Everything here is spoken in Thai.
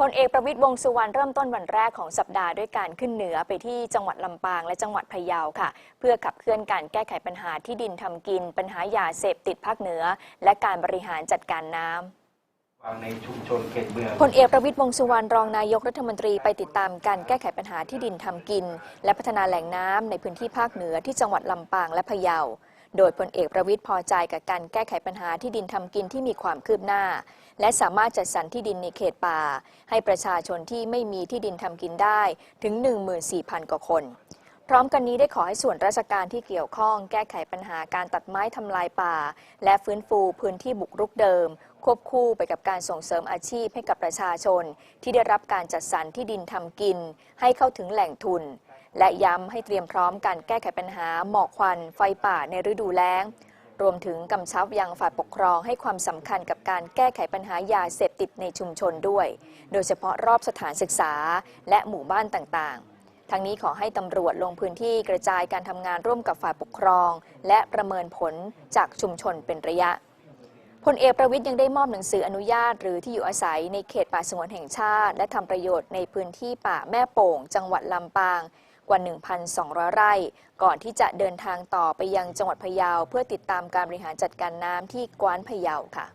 พลเอกประวิตรวงษ์สุวรรณเริ่มต้นวันแรกของสัปดาห์ด้วยการขึ้นเหนือไปที่จังหวัดลำปางและจังหวัดพะเยาค่ะ เพื่อขับเคลื่อนการแก้ไขปัญหาที่ดินทำกิน ปัญหายาเสพติดภาคเหนือ และการบริหารจัดการน้ำวางในชุมชนเขตเมืองพลเอกประวิตรวงษ์สุวรรณรองนายกรัฐมนตรีไปติดตามการแก้ไขปัญหาที่ดินทำกิน และพัฒนาแหล่งน้ำในพื้นที่ภาคเหนือที่จังหวัดลำปางและพะเยา โดยพลเอกประวิตรพอใจกับการแก้ไขปัญหาที่ดินทำกินที่มีความคืบหน้า และสามารถจัดสรรที่ดินในเขตป่า ให้ประชาชนที่ไม่มีที่ดินทำกินได้ถึง 14,000 กว่าคน พร้อมกันนี้ได้ขอให้ส่วนราชการที่เกี่ยวข้องแก้ไขปัญหาการตัดไม้ทำลายป่า และฟื้นฟูพื้นที่บุกรุกเดิม ควบคู่ไปกับการส่งเสริมอาชีพให้กับประชาชน ที่ได้รับการจัดสรรที่ดินทำกิน ให้เข้าถึงแหล่งทุน และย้ำให้เตรียมพร้อมการแก้ไขปัญหาหมอกควันไฟป่าในฤดูแล้ง รวมถึงกำชับยังฝ่ายปกครองให้ความสำคัญกับการแก้ไขปัญหายาเสพติดในชุมชนด้วย โดยเฉพาะรอบสถานศึกษาและหมู่บ้านต่างๆ ทั้งนี้ขอให้ตำรวจลงพื้นที่กระจายการทำงานร่วมกับฝ่ายปกครอง และประเมินผลจากชุมชนเป็นระยะพลเอกประวิทย์ยังได้มอบหนังสืออนุญาตหรือที่อยู่อาศัยในเขตป่าสงวนแห่งชาติ และทำประโยชน์ในพื้นที่ป่าแม่โป่ง จังหวัดลำปาง กว่า 1,200 ไร่ ก่อนที่จะเดินทางต่อไปยังจังหวัดพะเยาเพื่อติดตามการบริหารจัดการน้ำที่กว้านพะเยาค่ะ